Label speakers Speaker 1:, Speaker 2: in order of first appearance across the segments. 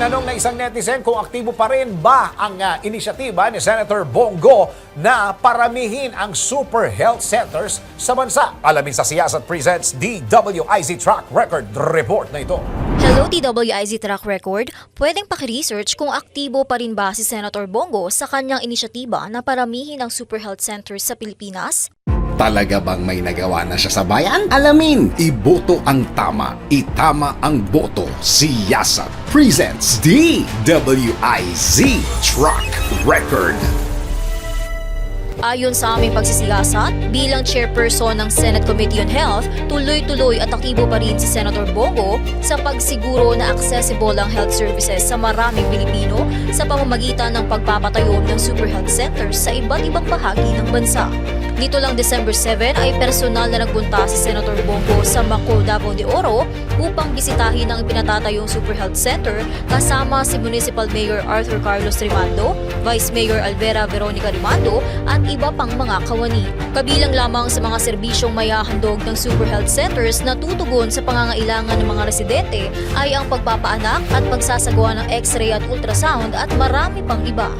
Speaker 1: Tinanong na isang netizen kung aktibo pa rin ba ang ah, inisyatiba ni Senator Bongo na paramihin ang super health centers sa bansa. Alamin sa Siyasat Presents DWIZ Track Record Report na ito.
Speaker 2: Hello TWIZ Track Record, pwedeng paki-research kung aktibo pa rin ba si Senator Bongo sa kanyang inisyatiba na paramihin ang super health centers sa Pilipinas?
Speaker 3: Talaga bang may nagawa na siya sa bayan? Alamin! Iboto ang tama. Itama ang boto. Siyasat presents DWIZ Truck Record.
Speaker 2: Ayon sa aming pagsisiyasat, bilang chairperson ng Senate Committee on Health, tuloy-tuloy at aktibo pa rin si Senator Bongo sa pagsiguro na accessible ang health services sa maraming Pilipino sa pamamagitan ng pagpapatayo ng super health centers sa iba't ibang bahagi ng bansa. Dito lang December 7 ay personal na nagpunta si Senator Bongo sa Macau, Davao de Oro upang bisitahin ang pinatatayong Super Health Center kasama si Municipal Mayor Arthur Carlos Rimando, Vice Mayor Alvera Veronica Rimando at iba pang mga kawani. Kabilang lamang sa mga serbisyong mayahandog ng Super Health Centers na tutugon sa pangangailangan ng mga residente ay ang pagpapaanak at pagsasagawa ng x-ray at ultrasound at marami pang iba.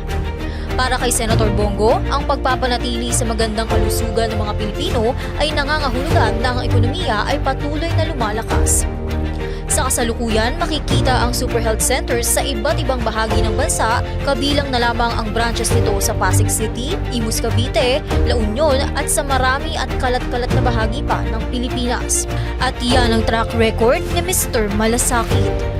Speaker 2: Para kay Senator Bongo, ang pagpapanatili sa magandang kalusugan ng mga Pilipino ay nangangahulugan na ang ekonomiya ay patuloy na lumalakas. Sa kasalukuyan, makikita ang Super Health Centers sa iba't ibang bahagi ng bansa, kabilang na lamang ang branches nito sa Pasig City, Imus Cavite, La Union at sa marami at kalat-kalat na bahagi pa ng Pilipinas. At yan ang track record ni Mr. Malasakit.